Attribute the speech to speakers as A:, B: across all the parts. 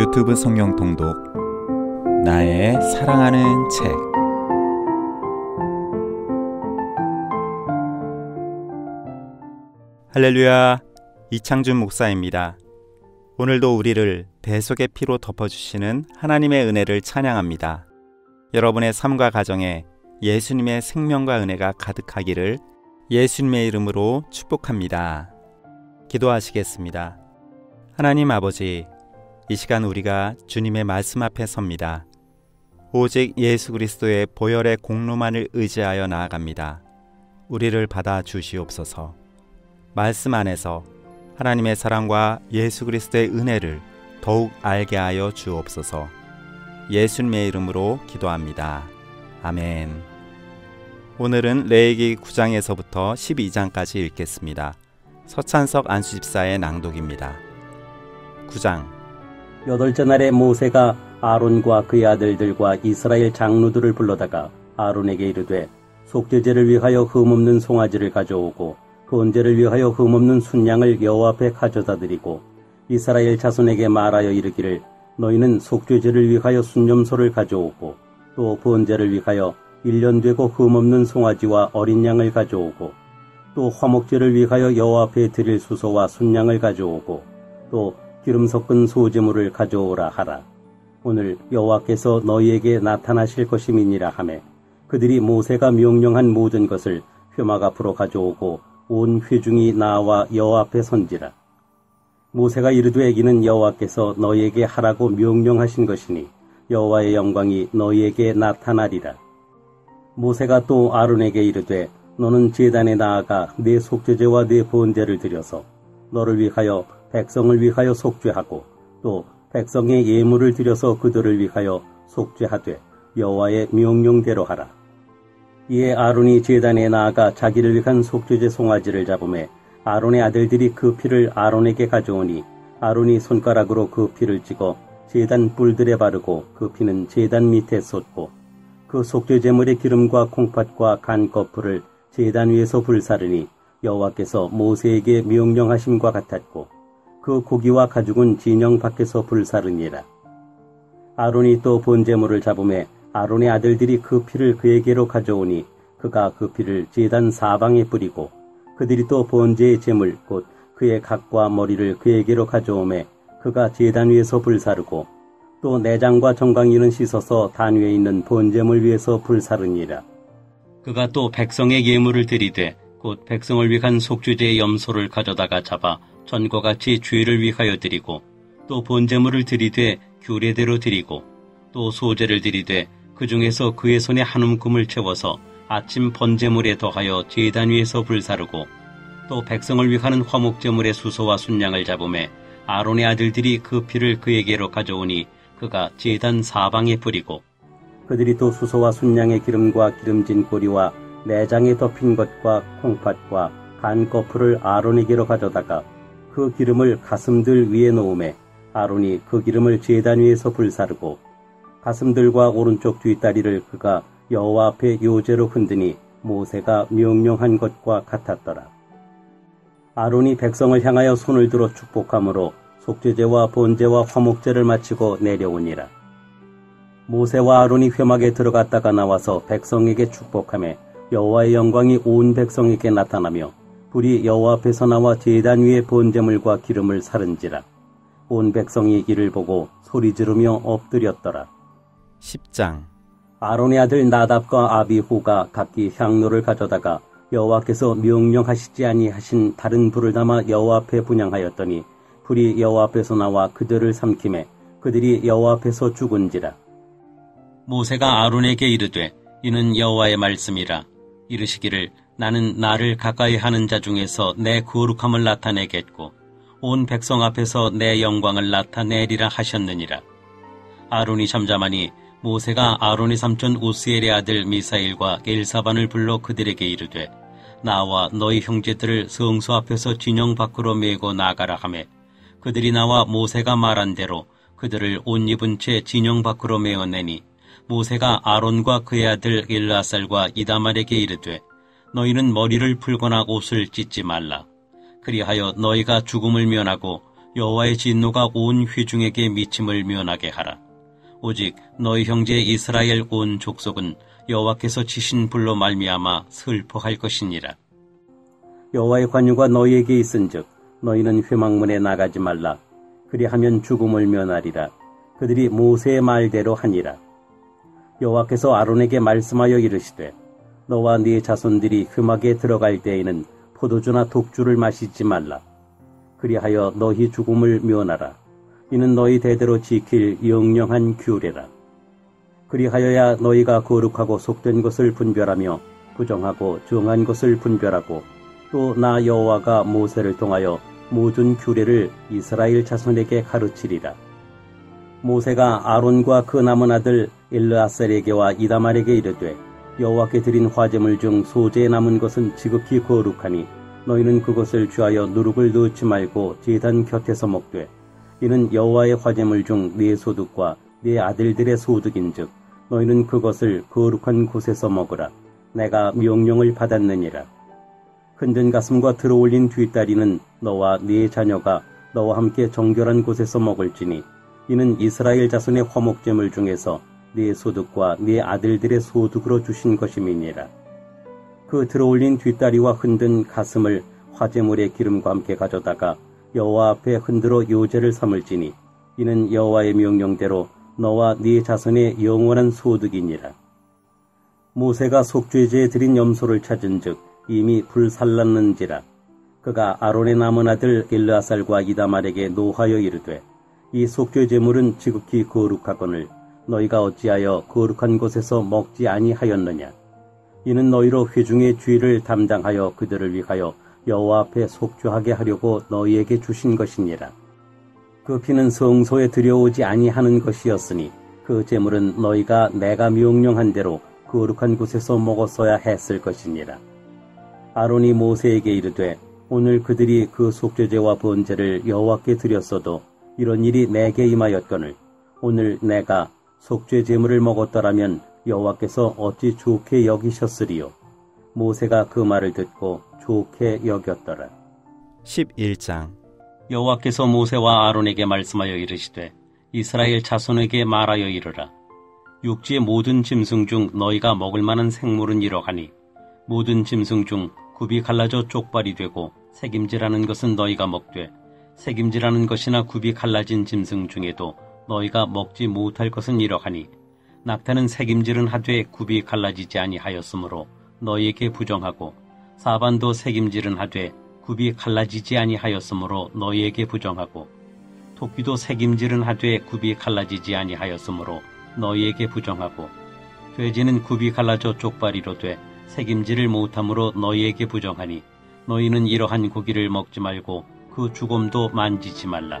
A: 유튜브 성경 통독 나의 사랑하는 책 할렐루야 이창준 목사입니다. 오늘도 우리를 대속의 피로 덮어주시는 하나님의 은혜를 찬양합니다. 여러분의 삶과 가정에 예수님의 생명과 은혜가 가득하기를 예수님의 이름으로 축복합니다. 기도하시겠습니다. 하나님 아버지, 이 시간 우리가 주님의 말씀 앞에 섭니다. 오직 예수 그리스도의 보혈의 공로만을 의지하여 나아갑니다. 우리를 받아 주시옵소서. 말씀 안에서 하나님의 사랑과 예수 그리스도의 은혜를 더욱 알게 하여 주옵소서. 예수님의 이름으로 기도합니다. 아멘. 오늘은 레이기 9장에서부터 12장까지 읽겠습니다. 서찬석 안수집사의 낭독입니다. 9장
B: 여덟째 날에 모세가 아론과 그의 아들들과 이스라엘 장로들을 불러다가 아론에게 이르되 속죄제를 위하여 흠없는 송아지를 가져오고 번제를 위하여 흠없는 순양을 여호와 앞에 가져다 드리고 이스라엘 자손에게 말하여 이르기를 너희는 속죄제를 위하여 순념소를 가져오고 또 번제를 위하여 1년 되고 흠없는 송아지와 어린 양을 가져오고 또 화목제를 위하여 여호와 앞에 드릴 수소와 순양을 가져오고 또 기름 섞은 소재물을 가져오라 하라. 오늘 여호와께서 너희에게 나타나실 것임이니라 하매 그들이 모세가 명령한 모든 것을 회막 앞으로 가져오고 온 회중이 나와 여호와 앞에 선지라. 모세가 이르되 이는 여호와께서 너희에게 하라고 명령하신 것이니 여호와의 영광이 너희에게 나타나리라. 모세가 또 아론에게 이르되 너는 제단에 나아가 내 속죄제와 내 번제를 드려서 너를 위하여 백성을 위하여 속죄하고 또 백성의 예물을 드려서 그들을 위하여 속죄하되 여호와의 명령대로 하라. 이에 아론이 제단에 나아가 자기를 위한 속죄제 송아지를 잡음에 아론의 아들들이 그 피를 아론에게 가져오니 아론이 손가락으로 그 피를 찍어 제단 뿔들에 바르고 그 피는 제단 밑에 쏟고 그 속죄제물의 기름과 콩팥과 간 거풀을 제단 위에서 불사르니 여호와께서 모세에게 명령하심과 같았고 그 고기와 가죽은 진영 밖에서 불사르니라. 아론이 또 본제물을 잡음에 아론의 아들들이 그 피를 그에게로 가져오니 그가 그 피를 제단 사방에 뿌리고 그들이 또 번제의 제물 곧 그의 각과 머리를 그에게로 가져오매 그가 제단 위에서 불사르고 또 내장과 정강이는 씻어서 단 위에 있는 번제물 위에서 불사르니라. 그가 또 백성의 예물을 드리되 곧 백성을 위한 속주제의 염소를 가져다가 잡아 전과 같이 주의를 위하여 드리고 또 본제물을 드리되 규례대로 드리고 또 소제를 드리되 그 중에서 그의 손에 한 움큼을 채워서 아침 번제물에 더하여 제단 위에서 불사르고 또 백성을 위하는 화목제물의 수소와 순양을 잡음에 아론의 아들들이 그 피를 그에게로 가져오니 그가 제단 사방에 뿌리고 그들이 또 수소와 순양의 기름과 기름진 꼬리와 내장에 덮인 것과 콩팥과 간 거풀을 아론에게로 가져다가 그 기름을 가슴들 위에 놓음에 아론이 그 기름을 제단 위에서 불사르고 가슴들과 오른쪽 뒷다리를 그가 여호와 앞에 요제로 흔드니 모세가 명령한 것과 같았더라. 아론이 백성을 향하여 손을 들어 축복함으로 속죄제와 번제와 화목제를 마치고 내려오니라. 모세와 아론이 회막에 들어갔다가 나와서 백성에게 축복함에 여호와의 영광이 온 백성에게 나타나며 불이 여호와 앞에서 나와 제단 위에 번제물과 기름을 사른지라 온 백성이 이를 보고 소리 지르며 엎드렸더라.
A: 10장
B: 아론의 아들 나답과 아비후가 각기 향로를 가져다가 여호와께서 명령하시지 아니하신 다른 불을 담아 여호와 앞에 분양하였더니 불이 여호와 앞에서 나와 그들을 삼킴에 그들이 여호와 앞에서 죽은지라. 모세가 아론에게 이르되 이는 여호와의 말씀이라 이르시기를 나는 나를 가까이 하는 자 중에서 내 거룩함을 나타내겠고 온 백성 앞에서 내 영광을 나타내리라 하셨느니라. 아론이 잠잠하니 모세가 아론의 삼촌 우스엘의 아들 미사일과 엘사반을 불러 그들에게 이르되 나와 너희 형제들을 성소 앞에서 진영 밖으로 메고 나가라 하매 그들이 나와 모세가 말한 대로 그들을 옷 입은 채 진영 밖으로 메어내니 모세가 아론과 그의 아들 일라살과 이다말에게 이르되 너희는 머리를 풀거나 옷을 찢지 말라. 그리하여 너희가 죽음을 면하고 여호와의 진노가 온 회중에게 미침을 면하게 하라. 오직 너희 형제 이스라엘 온 족속은 여호와께서 지신 불로 말미암아 슬퍼할 것이니라.
C: 여호와의 관유가 너희에게 있은즉 너희는 회망문에 나가지 말라. 그리하면 죽음을 면하리라. 그들이 모세의 말대로 하니라. 여호와께서 아론에게 말씀하여 이르시되 너와 네 자손들이 흠악에 들어갈 때에는 포도주나 독주를 마시지 말라. 그리하여 너희 죽음을 면하라. 이는 너희 대대로 지킬 영영한 규례라. 그리하여야 너희가 거룩하고 속된 것을 분별하며 부정하고 정한 것을 분별하고 또 나 여호와가 모세를 통하여 모든 규례를 이스라엘 자손에게 가르치리라. 모세가 아론과 그 남은 아들 엘르아셀에게와 이다말에게 이르되 여호와께 드린 화제물 중 소재에 남은 것은 지극히 거룩하니 너희는 그것을 취하여 누룩을 넣지 말고 제단 곁에서 먹되 이는 여호와의 화제물 중 네 소득과 네 아들들의 소득인즉 너희는 그것을 거룩한 곳에서 먹으라. 내가 명령을 받았느니라. 흔든 가슴과 들어올린 뒷다리는 너와 네 자녀가 너와 함께 정결한 곳에서 먹을지니 이는 이스라엘 자손의 화목제물 중에서 네 소득과 네 아들들의 소득으로 주신 것임이니라. 그 들어올린 뒷다리와 흔든 가슴을 화제물의 기름과 함께 가져다가 여호와 앞에 흔들어 요제를 삼을지니 이는 여호와의 명령대로 너와 네 자손의 영원한 소득이니라. 모세가 속죄제에 드린 염소를 찾은즉 이미 불살랐는지라 그가 아론의 남은 아들 일르아살과 이다말에게 노하여 이르되 이 속죄 제물은 지극히 거룩하거늘 너희가 어찌하여 거룩한 곳에서 먹지 아니하였느냐? 이는 너희로 회중의 주의를 담당하여 그들을 위하여 여호와 앞에 속죄하게 하려고 너희에게 주신 것이니라. 그 피는 성소에 들여오지 아니하는 것이었으니 그 제물은 너희가 내가 명령한 대로 거룩한 곳에서 먹었어야 했을 것이니라. 아론이 모세에게 이르되 오늘 그들이 그 속죄제와 번제를 여호와께 드렸어도 이런 일이 내게 임하였거늘 오늘 내가 속죄 제물을 먹었더라면 여호와께서 어찌 좋게 여기셨으리요? 모세가 그 말을 듣고 좋게 여겼더라.
A: 11장.
B: 여호와께서 모세와 아론에게 말씀하여 이르시되 이스라엘 자손에게 말하여 이르라. 육지의 모든 짐승 중 너희가 먹을 만한 생물은 이러하니 모든 짐승 중 굽이 갈라져 쪽발이 되고 색임질하는 것은 너희가 먹되 색임질하는 것이나 굽이 갈라진 짐승 중에도 너희가 먹지 못할 것은 이러하니 낙타는 색임질은 하되 굽이 갈라지지 아니하였으므로 너희에게 부정하고 사반도 색임질은 하되 굽이 갈라지지 아니하였으므로 너희에게 부정하고 토끼도 색임질은 하되 굽이 갈라지지 아니하였으므로 너희에게 부정하고 돼지는 굽이 갈라져 쪽발이로 돼 색임질을 못함으로 너희에게 부정하니 너희는 이러한 고기를 먹지 말고 그 죽음도 만지지 말라.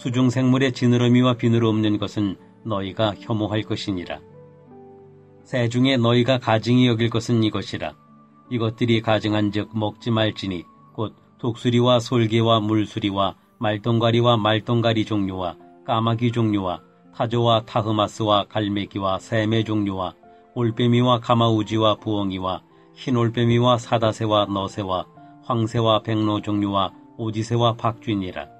B: 수중 생물의 지느러미와 비늘 없는 것은 너희가 혐오할 것이니라. 새 중에 너희가 가증히 여길 것은 이것이라. 이것들이 가증한 즉 먹지 말지니 곧 독수리와 솔개와 물수리와 말똥가리와 말똥가리 종류와 까마귀 종류와 타조와 타흐마스와 갈매기와 새매 종류와 올빼미와 가마우지와 부엉이와 흰올빼미와 사다새와 너새와 황새와 백로 종류와 오지새와 박쥐니라.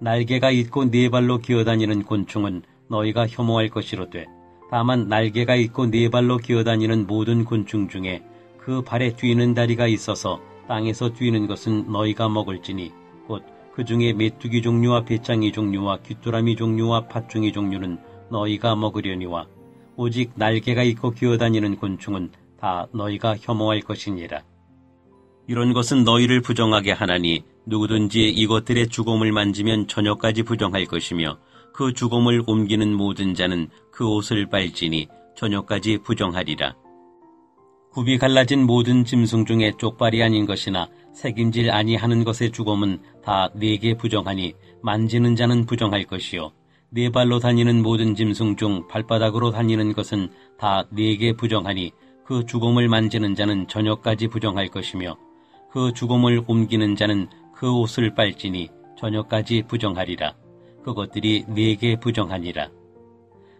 B: 날개가 있고 네 발로 기어다니는 곤충은 너희가 혐오할 것이로되 다만 날개가 있고 네 발로 기어다니는 모든 곤충 중에 그 발에 뛰는 다리가 있어서 땅에서 뛰는 것은 너희가 먹을지니 곧 그 중에 메뚜기 종류와 배짱이 종류와 귀뚜라미 종류와 팥중이 종류는 너희가 먹으려니와 오직 날개가 있고 기어다니는 곤충은 다 너희가 혐오할 것이니라. 이런 것은 너희를 부정하게 하나니 누구든지 이것들의 죽음을 만지면 저녁까지 부정할 것이며 그 죽음을 옮기는 모든 자는 그 옷을 빨지니 저녁까지 부정하리라. 굽이 갈라진 모든 짐승 중에 쪽발이 아닌 것이나 책임질 아니하는 것의 죽음은 다 내게 부정하니 만지는 자는 부정할 것이요 네 발로 다니는 모든 짐승 중 발바닥으로 다니는 것은 다 네게 부정하니 그 죽음을 만지는 자는 저녁까지 부정할 것이며 그 죽음을 옮기는 자는 그 옷을 빨지니 저녁까지 부정하리라. 그것들이 네게 부정하니라.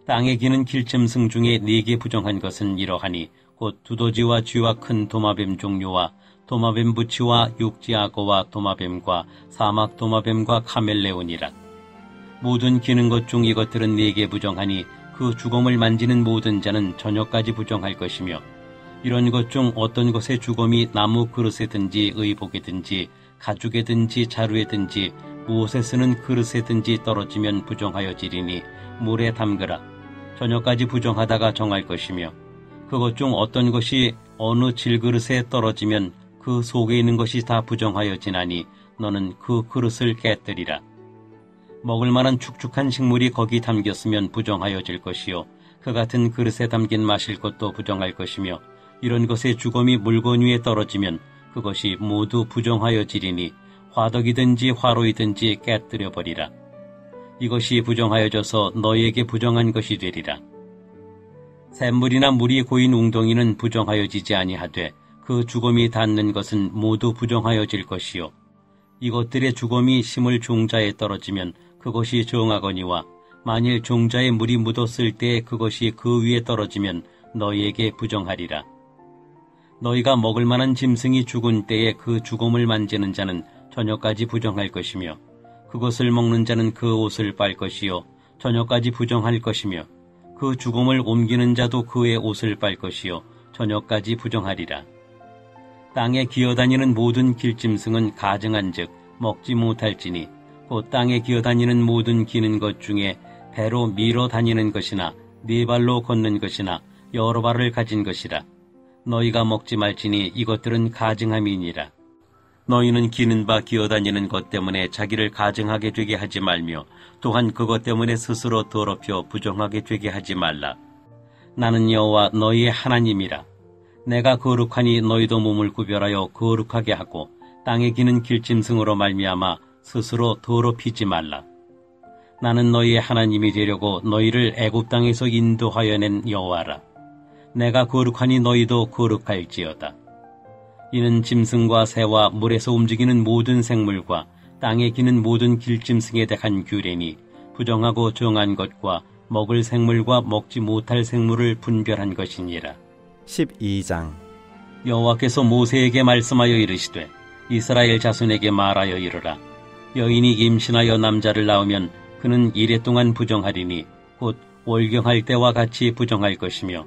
B: 땅에 기는 길짐승 중에 네게 부정한 것은 이러하니 곧 두더지와 쥐와 큰 도마뱀 종류와 도마뱀 부치와 육지악어와 도마뱀과 사막 도마뱀과 카멜레온이라. 모든 기는 것 중 이것들은 네게 부정하니 그 죽음을 만지는 모든 자는 저녁까지 부정할 것이며 이런 것 중 어떤 것의 죽음이 나무 그릇에든지 의복에든지 가죽에든지 자루에든지 무엇에 쓰는 그릇에든지 떨어지면 부정하여지리니 물에 담그라. 저녁까지 부정하다가 정할 것이며 그것 중 어떤 것이 어느 질그릇에 떨어지면 그 속에 있는 것이 다 부정하여지나니 너는 그 그릇을 깨뜨리라. 먹을 만한 축축한 식물이 거기 담겼으면 부정하여질 것이요. 그 같은 그릇에 담긴 마실 것도 부정할 것이며 이런 것의 죽음이 물건 위에 떨어지면 그것이 모두 부정하여지리니 화덕이든지 화로이든지 깨뜨려 버리라. 이것이 부정하여져서 너희에게 부정한 것이 되리라. 샘물이나 물이 고인 웅덩이는 부정하여지지 아니하되 그 죽음이 닿는 것은 모두 부정하여질 것이요. 이것들의 죽음이 심을 종자에 떨어지면 그것이 정하거니와 만일 종자에 물이 묻었을 때 그것이 그 위에 떨어지면 너희에게 부정하리라. 너희가 먹을 만한 짐승이 죽은 때에 그 죽음을 만지는 자는 저녁까지 부정할 것이며 그것을 먹는 자는 그 옷을 빨 것이요 저녁까지 부정할 것이며 그 죽음을 옮기는 자도 그의 옷을 빨 것이요 저녁까지 부정하리라. 땅에 기어다니는 모든 길짐승은 가증한즉 먹지 못할지니 곧 땅에 기어다니는 모든 기는 것 중에 배로 밀어 다니는 것이나 네 발로 걷는 것이나 여러 발을 가진 것이라. 너희가 먹지 말지니 이것들은 가증함이니라. 너희는 기는 바 기어다니는 것 때문에 자기를 가증하게 되게 하지 말며 또한 그것 때문에 스스로 더럽혀 부정하게 되게 하지 말라. 나는 여호와 너희의 하나님이라. 내가 거룩하니 너희도 몸을 구별하여 거룩하게 하고 땅에 기는 길짐승으로 말미암아 스스로 더럽히지 말라. 나는 너희의 하나님이 되려고 너희를 애굽 땅에서 인도하여 낸 여호와라. 내가 거룩하니 너희도 거룩할지어다. 이는 짐승과 새와 물에서 움직이는 모든 생물과 땅에 기는 모든 길짐승에 대한 규례니 부정하고 정한 것과 먹을 생물과 먹지 못할 생물을 분별한 것이니라.
A: 12장
B: 여호와께서 모세에게 말씀하여 이르시되 이스라엘 자손에게 말하여 이르라. 여인이 임신하여 남자를 낳으면 그는 이래 동안 부정하리니 곧 월경할 때와 같이 부정할 것이며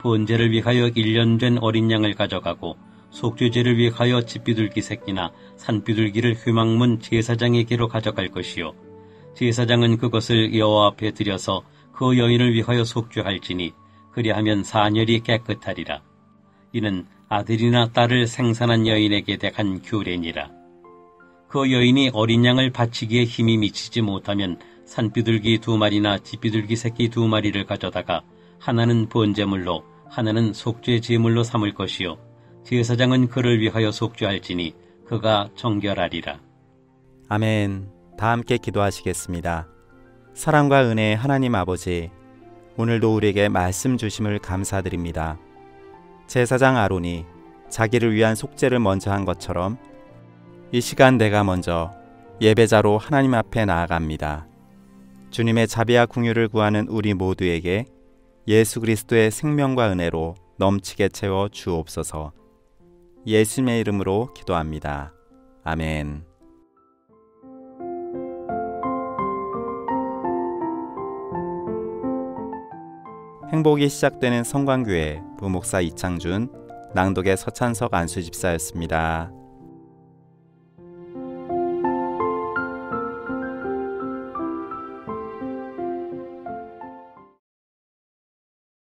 B: 번제를 위하여 1년 된 어린 양을 가져가고 속죄제를 위하여 집비둘기 새끼나 산비둘기를 휴망문 제사장에게로 가져갈 것이요. 제사장은 그것을 여호와 앞에 들여서 그 여인을 위하여 속죄할지니 그리하면 사녀리 깨끗하리라. 이는 아들이나 딸을 생산한 여인에게 대한 규례니라. 그 여인이 어린 양을 바치기에 힘이 미치지 못하면 산비둘기 두 마리나 집비둘기 새끼 두 마리를 가져다가 하나는 번제물로 하나는 속죄 제물로 삼을 것이요 제사장은 그를 위하여 속죄할지니 그가 정결하리라.
A: 아멘. 다 함께 기도하시겠습니다. 사랑과 은혜의 하나님 아버지, 오늘도 우리에게 말씀 주심을 감사드립니다. 제사장 아론이 자기를 위한 속죄를 먼저 한 것처럼 이 시간 내가 먼저 예배자로 하나님 앞에 나아갑니다. 주님의 자비와 궁유를 구하는 우리 모두에게 예수 그리스도의 생명과 은혜로 넘치게 채워 주옵소서. 예수님의 이름으로 기도합니다. 아멘. 행복이 시작되는 성광교회 부목사 이창준, 낭독의 서찬석 안수집사였습니다.